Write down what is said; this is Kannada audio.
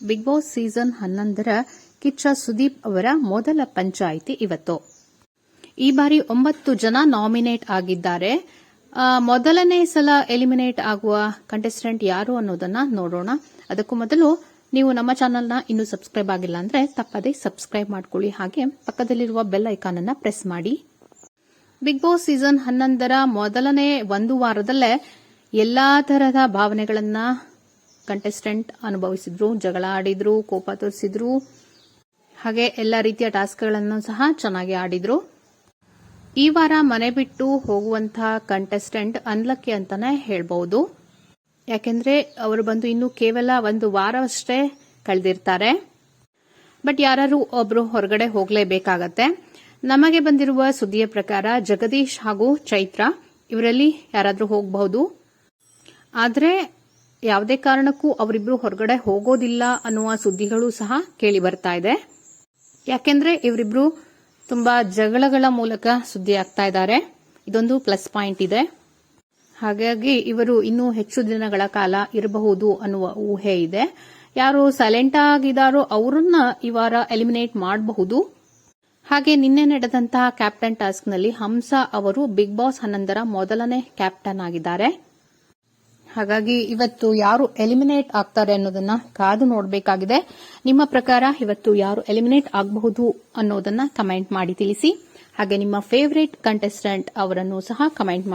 ಬಿಗ್ ಬಾಸ್ ಸೀಸನ್ ಹನ್ನೊಂದರ ಕಿಚ್ಚ ಸುದೀಪ್ ಅವರ ಮೊದಲ ಪಂಚಾಯಿತಿ ಇವತ್ತು. ಈ ಬಾರಿ ಒಂಬತ್ತು ಜನ ನಾಮಿನೇಟ್ ಆಗಿದ್ದಾರೆ. ಮೊದಲನೇ ಸಲ ಎಲಿಮಿನೇಟ್ ಆಗುವ ಕಂಟೆಸ್ಟೆಂಟ್ ಯಾರು ಅನ್ನೋದನ್ನ ನೋಡೋಣ. ಅದಕ್ಕೂ ಮೊದಲು ನೀವು ನಮ್ಮ ಚಾನೆಲ್ನ ಇನ್ನೂ ಸಬ್ಸ್ಕ್ರೈಬ್ ಆಗಿಲ್ಲ ಅಂದ್ರೆ ತಪ್ಪದೇ ಸಬ್ಸ್ಕ್ರೈಬ್ ಮಾಡ್ಕೊಳ್ಳಿ. ಹಾಗೆ ಪಕ್ಕದಲ್ಲಿರುವ ಬೆಲ್ ಐಕಾನ್ ಅನ್ನ ಪ್ರೆಸ್ ಮಾಡಿ. ಬಿಗ್ ಬಾಸ್ ಸೀಸನ್ ಹನ್ನೊಂದರ ಮೊದಲನೇ ಒಂದು ವಾರದಲ್ಲೇ ಎಲ್ಲಾ ತರಹದ ಭಾವನೆಗಳನ್ನ ಕಂಟೆಸ್ಟೆಂಟ್ ಅನುಭವಿಸಿದ್ರು, ಜಗಳ ಆಡಿದ್ರು, ಕೋಪ ತೋರಿಸಿದ್ರು. ಹಾಗೆ ಎಲ್ಲ ರೀತಿಯ ಟಾಸ್ಕ್ಗಳನ್ನು ಸಹ ಚೆನ್ನಾಗಿ ಆಡಿದ್ರು. ಈ ವಾರ ಮನೆ ಬಿಟ್ಟು ಹೋಗುವಂತಹ ಕಂಟೆಸ್ಟೆಂಟ್ ಅನ್ಲಕ್ಕಿ ಅಂತಾನೆ ಹೇಳ್ಬಹುದು ಯಾಕೆಂದ್ರೆ ಅವರು ಬಂದು ಇನ್ನು ಕೇವಲ ಒಂದು ವಾರವಷ್ಟೇ ಕಳೆದಿರ್ತಾರೆ. ಬಟ್ ಯಾರು ಒಬ್ರು ಹೊರಗಡೆ ಹೋಗಲೇಬೇಕಾಗತ್ತೆ. ನಮಗೆ ಬಂದಿರುವ ಸುದ್ದಿಯ ಪ್ರಕಾರ ಜಗದೀಶ್ ಹಾಗೂ ಚೈತ್ರ, ಇವರಲ್ಲಿ ಯಾರಾದರೂ ಹೋಗಬಹುದು. ಆದರೆ ಯಾವುದೇ ಕಾರಣಕ್ಕೂ ಅವರಿಬ್ರು ಹೊರಗಡೆ ಹೋಗೋದಿಲ್ಲ ಅನ್ನುವ ಸುದ್ದಿಗಳು ಸಹ ಕೇಳಿ ಬರ್ತಾ ಇದೆ. ಯಾಕೆಂದ್ರೆ ಇವರಿಬ್ರು ತುಂಬಾ ಜಗಳಗಳ ಮೂಲಕ ಸುದ್ದಿ ಆಗ್ತಾ ಇದ್ದಾರೆ. ಇದೊಂದು ಪ್ಲಸ್ ಪಾಯಿಂಟ್ ಇದೆ. ಹಾಗಾಗಿ ಇವರು ಇನ್ನೂ ಹೆಚ್ಚು ದಿನಗಳ ಕಾಲ ಇರಬಹುದು ಅನ್ನುವ ಊಹೆ ಇದೆ. ಯಾರು ಸೈಲೆಂಟ್ ಆಗಿದಾರೋ ಅವರನ್ನ ಈ ವಾರ ಎಲಿಮಿನೇಟ್ ಮಾಡಬಹುದು. ಹಾಗೆ ನಿನ್ನೆ ನಡೆದಂತಹ ಕ್ಯಾಪ್ಟನ್ ಟಾಸ್ಕ್ನಲ್ಲಿ ಹಂಸ ಅವರು ಬಿಗ್ ಬಾಸ್ ಹನ್ನೊಂದರ ಮೊದಲನೇ ಕ್ಯಾಪ್ಟನ್ ಆಗಿದ್ದಾರೆ. ಹಾಗಾಗಿ ಇವತ್ತು ಯಾರು ಎಲಿಮಿನೇಟ್ ಆಗ್ತಾರೆ ಅನ್ನೋದನ್ನ ಕಾದು ನೋಡಬೇಕಾಗಿದೆ. ನಿಮ್ಮ ಪ್ರಕಾರ ಇವತ್ತು ಯಾರು ಎಲಿಮಿನೇಟ್ ಆಗಬಹುದು ಅನ್ನೋದನ್ನ ಕಮೆಂಟ್ ಮಾಡಿ ತಿಳಿಸಿ. ಹಾಗೆ ನಿಮ್ಮ ಫೇವರೇಟ್ ಕಂಟೆಸ್ಟೆಂಟ್ ಅವರನ್ನು ಸಹ ಕಮೆಂಟ್ ಮಾಡಿ